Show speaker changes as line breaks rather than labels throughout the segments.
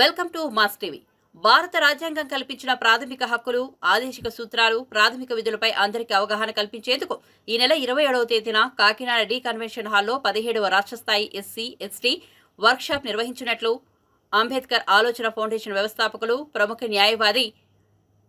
welcome to mass TV భారత రాజ్యాంగం కల్పించిన ప్రాథమిక హక్కులు ఆదేశిక సూత్రాలు ప్రాథమిక విధులపై అందరికీ అవగాహన కల్పించేందుకు ఈ నెల ఇరవై ఏడవ తేదీన కాకినాడ డీ కన్వెన్షన్ హాల్లో పదిహేడవ రాష్ట్ర స్థాయి ఎస్సీ ఎస్టీ వర్క్షాప్ నిర్వహించినట్లు అంబేద్కర్ ఆలోచన ఫౌండేషన్ వ్యవస్థాపకులు ప్రముఖ న్యాయవాది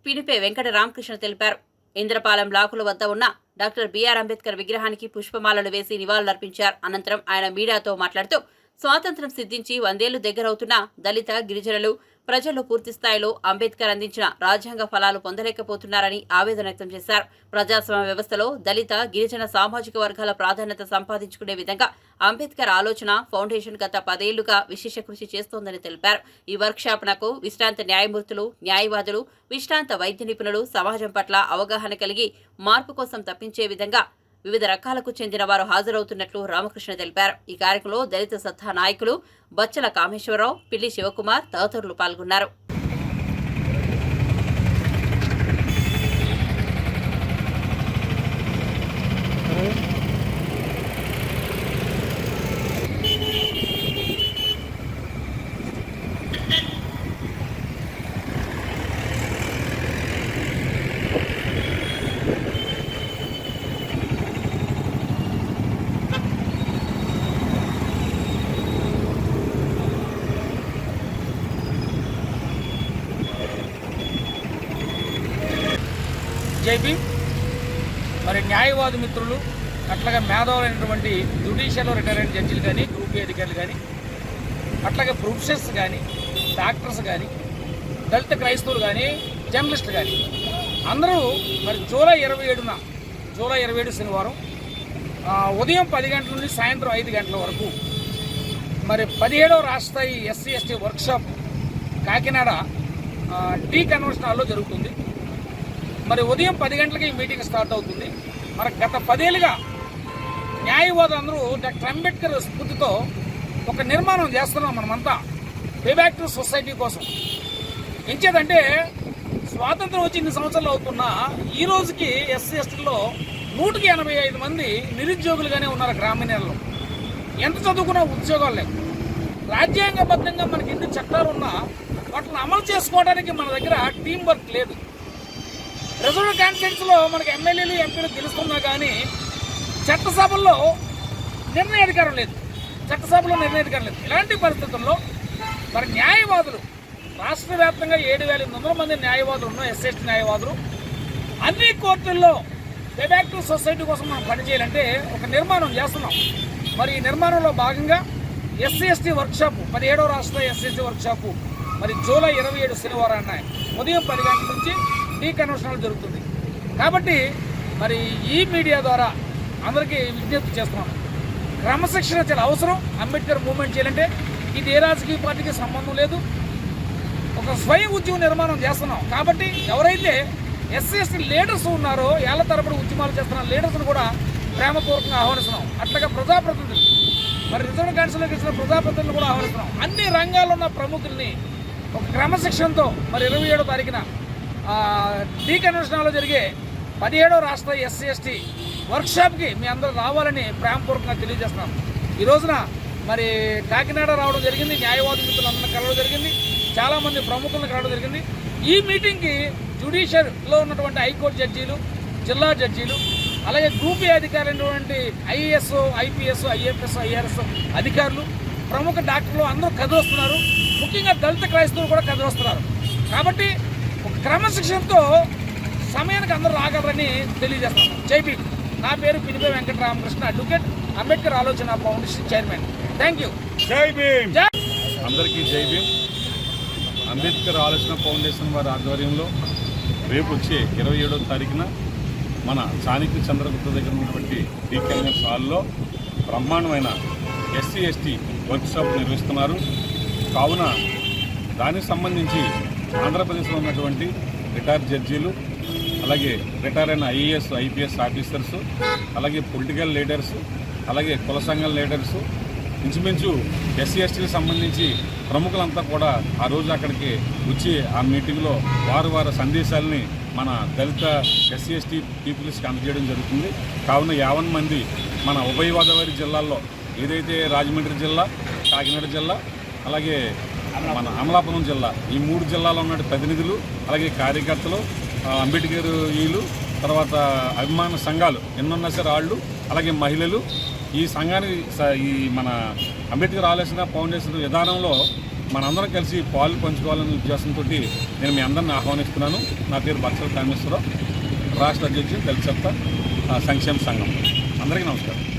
పినిపే వెంకట రామకృష్ణ తెలిపారు ఇంద్రపాలెం లాకుల వద్ద ఉన్న డాక్టర్ బీఆర్ అంబేద్కర్ విగ్రహానికి పుష్పమాలలు వేసి నివాళులర్పించారు అనంతరం ఆయన మీడియాతో మాట్లాడుతూ స్వాతంత్ర్యం సిద్ధించి వందేళ్లు దగ్గరవుతున్న దళిత గిరిజనులు ప్రజలు పూర్తి స్థాయిలో అంబేద్కర్ అందించిన రాజ్యాంగ ఫలాలు పొందలేకపోతున్నారని ఆవేదన వ్యక్తం చేశారు ప్రజాస్వామ్య వ్యవస్థలో దళిత గిరిజన సామాజిక వర్గాల ప్రాధాన్యత సంపాదించుకునే విధంగా అంబేద్కర్ ఆలోచన ఫౌండేషన్ గత పదేళ్లుగా విశేష కృషి చేస్తోందని తెలిపారు ఈ వర్క్షాప్ నాకు విశ్రాంత న్యాయమూర్తులు న్యాయవాదులు విశ్రాంత వైద్య నిపుణులు సమాజం పట్ల అవగాహన కలిగి మార్పు కోసం తప్పించే విధంగా వివిధ రకాలకు చెందిన వారు హాజరవుతున్నట్లు రామకృష్ణ తెలిపారు ఈ కార్యక్రమంలో దళిత సత్తా నాయకులు బచ్చల కామేశ్వరరావు పిల్లి శివకుమార్ తదితరులు పాల్గొన్నారు
జైబీ మరి న్యాయవాది మిత్రులు అట్లాగే మేధావులైనటువంటి జ్యుడిషియల్ అయిన జడ్జిలు కానీ గ్రూప్ అధికారులు కానీ అట్లాగే ప్రొఫెసర్స్ కానీ డాక్టర్స్ కానీ దళిత క్రైస్తవులు కానీ జర్నలిస్టులు కానీ అందరూ మరి జూలై ఇరవై ఏడున జూలై ఇరవై ఏడు శనివారం ఉదయం పది గంటల నుండి సాయంత్రం ఐదు గంటల వరకు మరి పదిహేడవ రాష్ట్ర స్థాయి ఎస్సీ ఎస్టీ వర్క్షాప్ కాకినాడ డీ కన్వర్షన్ హాల్లో జరుగుతుంది మరి ఉదయం పది గంటలకి ఈ మీటింగ్ స్టార్ట్ అవుతుంది మరి గత పదేళ్ళుగా అందరూ డాక్టర్ అంబేద్కర్ స్ఫూర్తితో ఒక నిర్మాణం చేస్తున్నాం మనమంతా టు సొసైటీ కోసం ఎంచేదంటే స్వాతంత్రం వచ్చి ఇన్ని సంవత్సరాలు అవుతున్నా ఈ రోజుకి ఎస్సీ ఎస్టీల్లో నూటికి ఎనభై ఐదు మంది నిరుద్యోగులుగానే ఉన్నారు గ్రామీణాల్లో ఎంత చదువుకున్నా ఉద్యోగాలు లేవు రాజ్యాంగబద్ధంగా మనకి ఎన్ని చట్టాలు ఉన్నా వాటిని అమలు చేసుకోవడానికి మన దగ్గర టీం వర్క్ లేదు రిజర్వ్ లో మనకి ఎమ్మెల్యేలు ఎంపీలు గెలుస్తున్నా కానీ చట్టసభల్లో నిర్ణయాధికారం లేదు చట్టసభలో నిర్ణయాధికారం లేదు ఇలాంటి పరిస్థితుల్లో మరి న్యాయవాదులు రాష్ట్ర వ్యాప్తంగా ఏడు వేల ఎనిమిది వందల మంది న్యాయవాదులు ఉన్న ఎస్ఎస్టీ న్యాయవాదులు అన్ని కోర్టుల్లో బెబ్యాక్ టు సొసైటీ కోసం మనం పనిచేయాలంటే ఒక నిర్మాణం చేస్తున్నాం మరి ఈ నిర్మాణంలో భాగంగా ఎస్సీ ఎస్టీ వర్క్షాప్ పదిహేడవ రాష్ట్ర ఎస్సీ ఎస్టీ వర్క్షాప్ మరి జూలై ఇరవై ఏడు శనివారాన్ని ఉదయం పది గంటల నుంచి డీకన్వర్షన్లు జరుగుతుంది కాబట్టి మరి ఈ మీడియా ద్వారా అందరికీ విజ్ఞప్తి చేస్తున్నాను క్రమశిక్షణ చాలా అవసరం అంబేద్కర్ మూవ్మెంట్ చేయాలంటే ఇది ఏ రాజకీయ పార్టీకి సంబంధం లేదు ఒక స్వయం ఉద్యమం నిర్మాణం చేస్తున్నాం కాబట్టి ఎవరైతే ఎస్సీ ఎస్టీ లీడర్స్ ఉన్నారో ఏళ్ల తరబడి ఉద్యమాలు చేస్తున్న లీడర్స్ను కూడా ప్రేమపూర్వకంగా ఆహ్వానిస్తున్నాం అట్లాగే ప్రజాప్రతినిధులు మరి రిజర్వ్ కౌన్సిల్కి ఇచ్చిన ప్రజాప్రతినిధులు కూడా ఆహ్వానిస్తున్నాం అన్ని రంగాల్లో ఉన్న ప్రముఖుల్ని ఒక క్రమశిక్షణతో మరి ఇరవై ఏడో తారీఖున డీకన్వెన్షన్లో జరిగే పదిహేడో రాష్ట్ర ఎస్సీ ఎస్టీ వర్క్షాప్కి మీ అందరూ రావాలని ప్రేమపూర్వకంగా తెలియజేస్తున్నాం ఈ రోజున మరి కాకినాడ రావడం జరిగింది న్యాయవాది మిత్రులందరినీ కలవడం జరిగింది చాలామంది ప్రముఖులను కలవడం జరిగింది ఈ మీటింగ్కి జుడిషియర్లో ఉన్నటువంటి హైకోర్టు జడ్జీలు జిల్లా జడ్జీలు అలాగే గ్రూప్ ఏ అధికారైనటువంటి ఐఏఎస్ ఐపీఎస్ ఐఎఫ్ఎస్ ఐఆర్ఎస్ అధికారులు ప్రముఖ డాక్టర్లు అందరూ కదిలొస్తున్నారు ముఖ్యంగా దళిత క్రైస్తవులు కూడా కదిలొస్తున్నారు కాబట్టి క్రమశిక్షణతో సమయానికి అందరూ రాగలరని తెలియజేస్తాను జైపీ నా పేరు పినిపే వెంకటరామకృష్ణ అడ్వకేట్ అంబేద్కర్ ఆలోచన ఫౌండేషన్ చైర్మన్ థ్యాంక్ యూ
అందరికీ జై భీమ్ అంబేద్కర్ ఆలోచన ఫౌండేషన్ వారి ఆధ్వర్యంలో రేపు వచ్చే ఇరవై ఏడవ తారీఖున మన చాణిక్య చంద్రగుప్త దగ్గర ఉన్నటువంటి డీకెఎన్ఎస్ హాల్లో బ్రహ్మాండమైన ఎస్సీ ఎస్టీ వర్క్షాప్ నిర్వహిస్తున్నారు కావున దానికి సంబంధించి ఆంధ్రప్రదేశ్లో ఉన్నటువంటి రిటైర్ జడ్జీలు అలాగే రిటైర్ అయిన ఐఏఎస్ ఐపీఎస్ ఆఫీసర్స్ అలాగే పొలిటికల్ లీడర్స్ అలాగే కుల సంఘం లీడర్స్ ఇంచుమించు ఎస్సీ ఎస్టీకి సంబంధించి ప్రముఖులంతా కూడా ఆ రోజు అక్కడికి వచ్చి ఆ మీటింగ్లో వారు వారి సందేశాలని మన దళిత ఎస్సీ ఎస్టీ పీపుల్స్కి అందజేయడం జరుగుతుంది కావున యావన్ మంది మన ఉభయ గోదావరి జిల్లాల్లో ఏదైతే రాజమండ్రి జిల్లా కాకినాడ జిల్లా అలాగే మన అమలాపురం జిల్లా ఈ మూడు జిల్లాలో ఉన్న ప్రతినిధులు అలాగే కార్యకర్తలు అంబేద్కర్ ఈలు తర్వాత అభిమాన సంఘాలు ఎన్నున్నా సరే వాళ్ళు అలాగే మహిళలు ఈ సంఘానికి ఈ మన అంబేద్కర్ ఆలోచన ఫౌండేషన్ విధానంలో మనందరం కలిసి పాలు పంచుకోవాలనే ఉద్దేశంతో నేను మీ అందరిని ఆహ్వానిస్తున్నాను నా పేరు బక్సల కామేశ్వరరావు రాష్ట్ర అధ్యక్షుడు తెలిసత్త చెప్తా సంక్షేమ సంఘం అందరికీ నమస్కారం